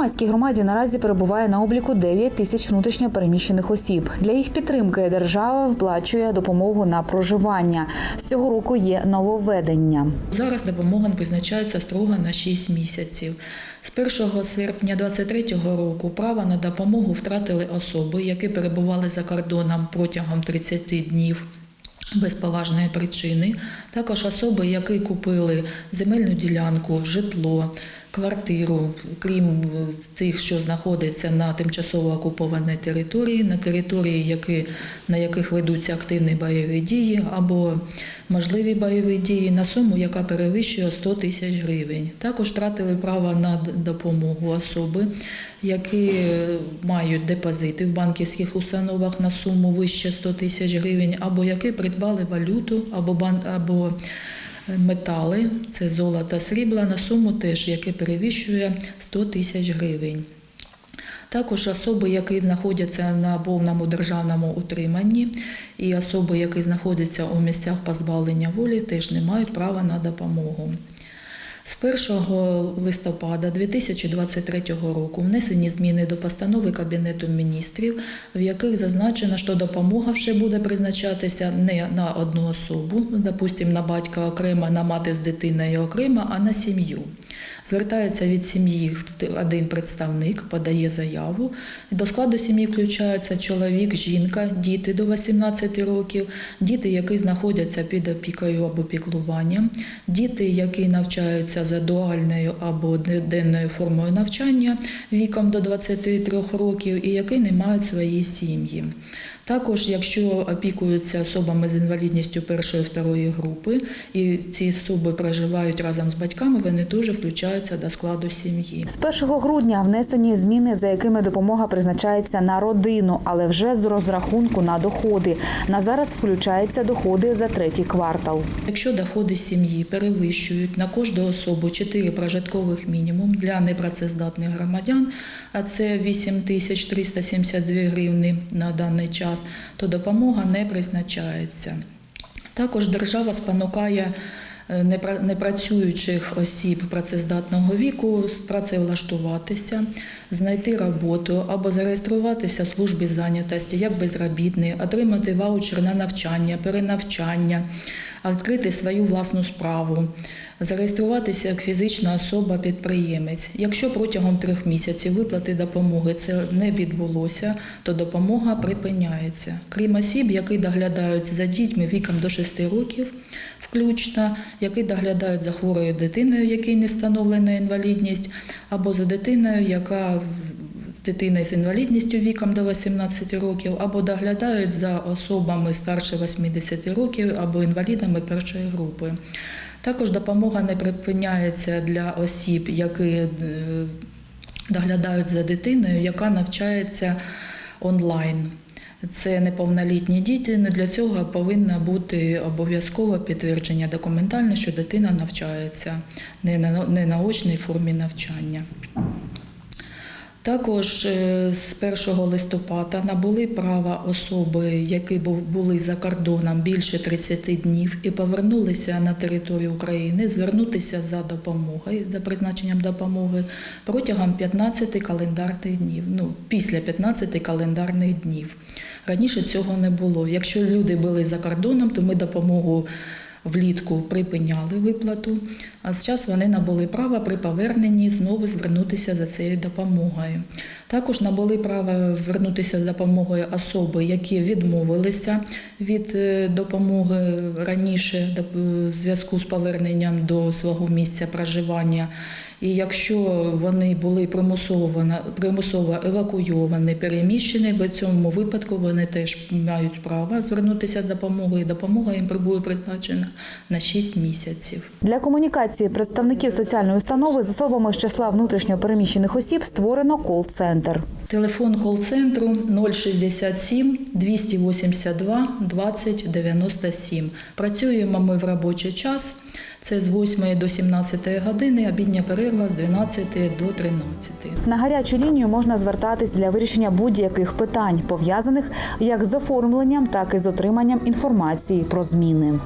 Первомайській громаді наразі перебуває на обліку 9 тисяч внутрішньо переміщених осіб. Для їх підтримки держава виплачує допомогу на проживання. З цього року є нововведення. Зараз допомога призначається строго на 6 місяців. З 1 серпня 2023 року право на допомогу втратили особи, які перебували за кордоном протягом 30 днів. Без поважної причини також особи, які купили земельну ділянку, житло, квартиру, крім тих, що знаходяться на тимчасово окупованій території, на території, які, на яких ведуться активні бойові дії або можливі бойові дії, на суму, яка перевищує 100 тисяч гривень. Також втратили право на допомогу особи, які мають депозити в банківських установах на суму вище 100 тисяч гривень, або які придбали валюту або бан або метали, це золото, срібла на суму теж, яке перевищує 100 тисяч гривень. Також особи, які знаходяться на повному державному утриманні, і особи, які знаходяться у місцях позбавлення волі, теж не мають права на допомогу. З 1 листопада 2023 року внесені зміни до постанови Кабінету міністрів, в яких зазначено, що допомога вже буде призначатися не на одну особу, допустимо, на батька окремо, на мати з дитиною окремо, а на сім'ю. Звертається від сім'ї один представник, подає заяву. До складу сім'ї включаються чоловік, жінка, діти до 18 років, діти, які знаходяться під опікою або піклуванням, діти, які навчаються за дуальною або денною формою навчання віком до 23 років і які не мають свої сім'ї. Також, якщо опікуються особами з інвалідністю першої второї групи, і ці особи проживають разом з батьками, вони теж включаються до складу сім'ї. З 1 грудня внесені зміни, за якими допомога призначається на родину, але вже з розрахунку на доходи. На зараз включаються доходи за третій квартал. Якщо доходи сім'ї перевищують на кожну особу 4 прожиткових мінімум для непрацездатних громадян, а це 8 тисяч 372 гривни на даний час, то допомога не призначається. Також держава спонукає непрацюючих осіб працездатного віку працевлаштуватися, знайти роботу або зареєструватися в службі зайнятості як безробітний, отримати ваучер на навчання, перенавчання, відкрити свою власну справу, зареєструватися як фізична особа-підприємець. Якщо протягом трьох місяців виплати допомоги це не відбулося, то допомога припиняється. Крім осіб, які доглядають за дітьми віком до 6 років, включно, які доглядають за хворою дитиною, якій не встановлена інвалідність, або за дитиною, яка дитина з інвалідністю віком до 18 років, або доглядають за особами старше 80 років, або інвалідами першої групи. Також допомога не припиняється для осіб, які е, доглядають за дитиною, яка навчається онлайн. Це неповнолітні діти. Не для цього повинно бути обов'язкове підтвердження документальне, що дитина навчається не на не на очній формі навчання. Також е, з 1 листопада набули права особи, які були за кордоном більше 30 днів і повернулися на територію України, звернутися за допомогою, за призначенням допомоги протягом 15 календарних днів. Ну, після 15 календарних днів. Раніше цього не було. Якщо люди були за кордоном, то ми допомогу влітку припиняли виплату, а зараз вони набули права при поверненні знову звернутися за цією допомогою. Також набули права звернутися за допомогою особи, які відмовилися від е, допомоги раніше доп- в зв'язку з поверненням до свого місця проживання. І якщо вони були примусово евакуйовані, переміщені, в цьому випадку вони теж мають право звернутися з допомогою. Допомога їм буде призначена на 6 місяців. Для комунікації представників соціальної установи з особами з числа внутрішньо переміщених осіб створено кол-центр. Телефон кол-центру 067 282 20 97. Працюємо ми в робочий час. Це з 8 до 17 години, обідня перерва з 12 до 13. На гарячу лінію можна звертатись для вирішення будь-яких питань, пов'язаних як з оформленням, так і з отриманням інформації про зміни.